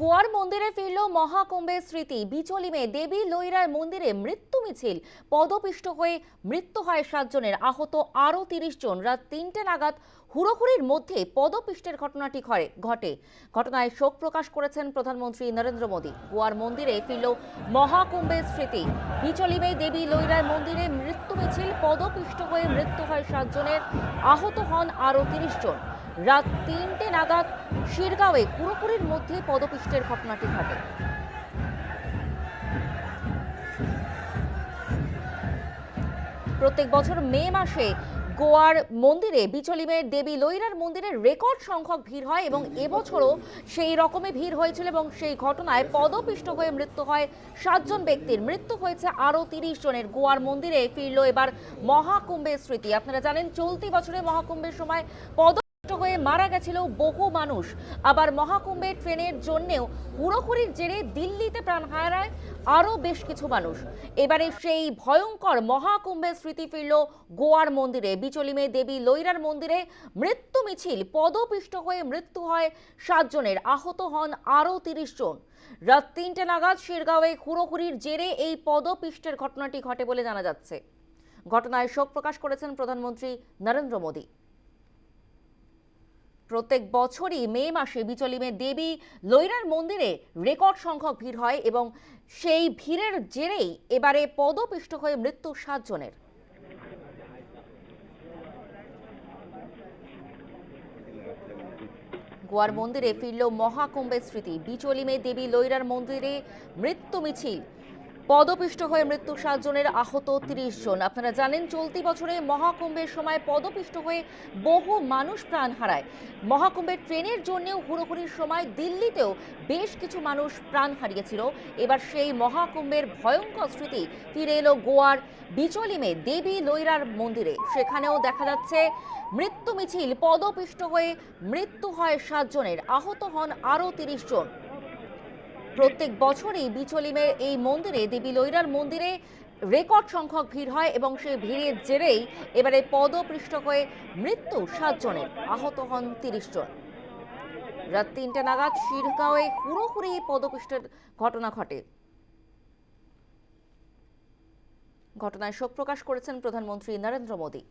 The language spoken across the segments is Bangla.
গোয়ার মন্দিরে ফিরল মহাকুম্ভের স্মৃতি। বিচলিমে দেবী লৈরার মন্দিরে মৃত্যু মিছিল। পদপিষ্ট হয়ে মৃত্যু হয় সাতজনের। আহত আরও তিরিশ জন। রাত তিনটে নাগাদ হুড়োহুড়ির মধ্যে পদপিষ্টের ঘটনাটি ঘরে, ঘটে। ঘটনায় শোক প্রকাশ করেছেন প্রধানমন্ত্রী নরেন্দ্র মোদী। গোয়ার মন্দিরে ফিরল মহাকুম্ভের স্মৃতি। বিচলিমে দেবী লৈরার মন্দিরে মৃত্যু মিছিল। পদপিষ্ট হয়ে মৃত্যু হয় সাতজনের। আহত হন আরও তিরিশ জন। রাত তিনটে নাগাদ শিরগাঁওয়ে পুরোপুরির মধ্যে পদপিষ্টের ঘটনাটি ঘটে। প্রত্যেক বছর মে মাসে গোয়ার মন্দিরে বিচলিমের দেবী লৈরার মন্দিরে রেকর্ড সংখ্যক ভিড় হয় এবং এবছরও সেই রকমই ভিড় হয়েছিল এবং সেই ঘটনায় পদপিষ্ট হয়ে মৃত্যু হয় সাতজন ব্যক্তির। মৃত্যু হয়েছে আরও তিরিশ জনের। গোয়ার মন্দিরে ফিরল এবার মহাকুম্ভের স্মৃতি। আপনারা জানেন, চলতি বছরে মহাকুম্ভের সময় পদ হয়ে মারা গেছিল বহু মানুষ। আবার মহাকুম্ভের ট্রেনের জন্যেও হুড়োহুড়ির জেরে দিল্লিতে প্রাণ হারায় আরও বেশ কিছু মানুষ। এবারে সেই ভয়ঙ্কর মহাকুম্ভের স্মৃতি ফিরল গোয়ার মন্দিরে। বিচলিমে দেবী লৈরার মন্দিরে মৃত্যু মিছিল, পদপিষ্ট হয়ে মৃত্যু হয় সাতজনের। আহত হন আরও তিরিশ জন। রাত তিনটে নাগাদ শিরগাঁওয়ে হুড়োহুড়ির জেরে এই পদপিষ্টের ঘটনাটি ঘটে বলে জানা যাচ্ছে। ঘটনায় শোক প্রকাশ করেছেন প্রধানমন্ত্রী নরেন্দ্র মোদী। প্রত্যেক বছরই মে মাসে বিচলিমে দেবী লৈরার মন্দিরে রেকর্ড সংখ্যক ভিড় হয় এবং সেই ভিড়ের জেরেই এবারে পদপিষ্ট হয়ে মৃত্যু সাতজনের। গোয়ার মন্দিরে ফিরল মহাকুম্ভের স্মৃতি। বিচলিমে দেবী লৈরার মন্দিরে মৃত্যু মিছিল। পদপিষ্ট হয়ে মৃত্যু সাতজনের আহত তিরিশ জন। আপনারা জানেন, চলতি বছরে মহাকুম্ভের সময় পদপিষ্ট হয়ে বহু মানুষ প্রাণ হারায়। মহাকুম্ভের ট্রেনের জন্যেও হুড়োহুড়ির সময় দিল্লিতেও বেশ কিছু মানুষ প্রাণ হারিয়েছিল। এবার সেই মহাকুম্ভের ভয়ঙ্কর স্মৃতি ফিরে এলো গোয়ার বিচলিমে দেবী লৈরার মন্দিরে। সেখানেও দেখা যাচ্ছে, মৃত্যু মিছিল, পদপিষ্ট হয়ে মৃত্যু হয় সাতজনের। আহত হন আরও তিরিশ জন। প্রত্যেক বছরই বিচলিমের এই মন্দিরে, দেবী লৈরার মন্দিরে রেকর্ড সংখ্যক ভিড় হয় এবং সেই ভিড়ের জেরেই এবারে পদপৃষ্ঠ হয়ে মৃত্যু সাতজনের। আহত হন তিরিশ জন। রাত তিনটে নাগাদ শিরগাঁওয়ে হুড়োহুড়ি পদপৃষ্ঠের ঘটনা ঘটে। ঘটনায় শোক প্রকাশ করেছেন প্রধানমন্ত্রী নরেন্দ্র মোদী।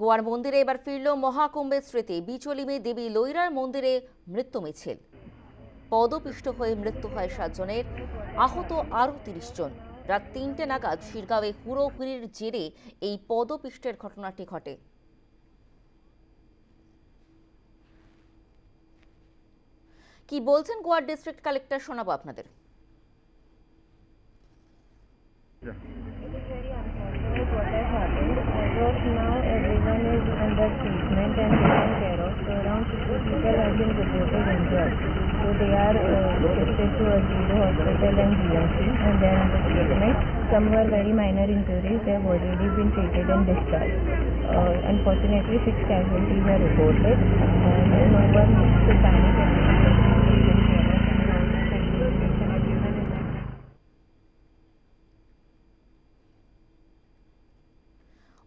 গোয়ার মন্দিরে এবার ফিরল মহাকুম্ভের স্মৃতি। বিচলিমে দেবী লৈরার মন্দিরে মৃত্যু মিছিল। পদপিষ্ট হয়ে মৃত্যু হয় সাতজনের। আহত আরও তিরিশ জন। রাত তিনটে নাগাদ শিরগাঁওয়ে হুড়োহুড়ির জেরে এই পদপিষ্টের ঘটনাটি ঘটে। কি বলছেন গোয়ার ডিস্ট্রিক্ট কালেক্টর শোনাবো আপনাদের। Been reported. So they are uh, shifted to Azido Hospital and GMC and they. Some were very minor injuries. They have already been treated and discharged. Uh, unfortunately, six casualties are reported. One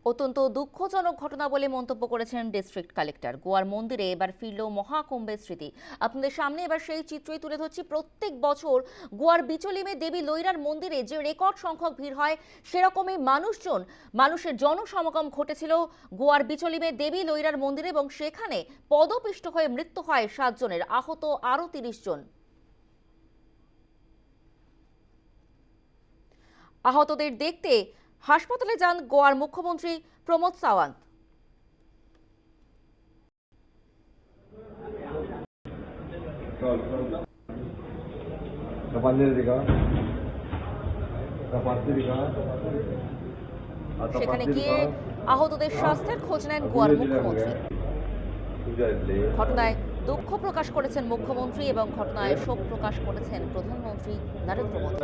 অত্যন্ত দুঃখজনক ঘটনা বলে মন্তব্য করেছেন ডিস্ট্রিক্ট কালেক্টর গোয়ার মন্দিরে এবার ফিরল মহাকুম্ভের স্মৃতি। আপনাদের সামনে এবার সেই চিত্রই তুলে ধরছি। প্রত্যেক বছর গোয়ার বিচলিমে দেবী লৈরার মন্দিরে যে রেকর্ড সংখ্যক ভিড় হয়, সেরকমই মানুষজন, মানুষের জনসমাগম ঘটেছিল গোয়ার বিচলিমে দেবী লৈরার মন্দিরে এবং সেখানে পদপিষ্ট হয়ে মৃত্যু হয় সাতজনের, আহত আরও তিরিশ জন। আহতদের দেখতে হাসপাতালে যান গোয়ার মুখ্যমন্ত্রী প্রমোদ সাওয়ান্ত. সেখানে গিয়ে আহতদের স্বাস্থ্যের খোঁজ নেন গোয়ার মুখ্যমন্ত্রী ঘটনায় দুঃখ প্রকাশ করেছেন মুখ্যমন্ত্রী এবং ঘটনায় শোক প্রকাশ করেছেন প্রধানমন্ত্রী নরেন্দ্র মোদী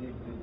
addicted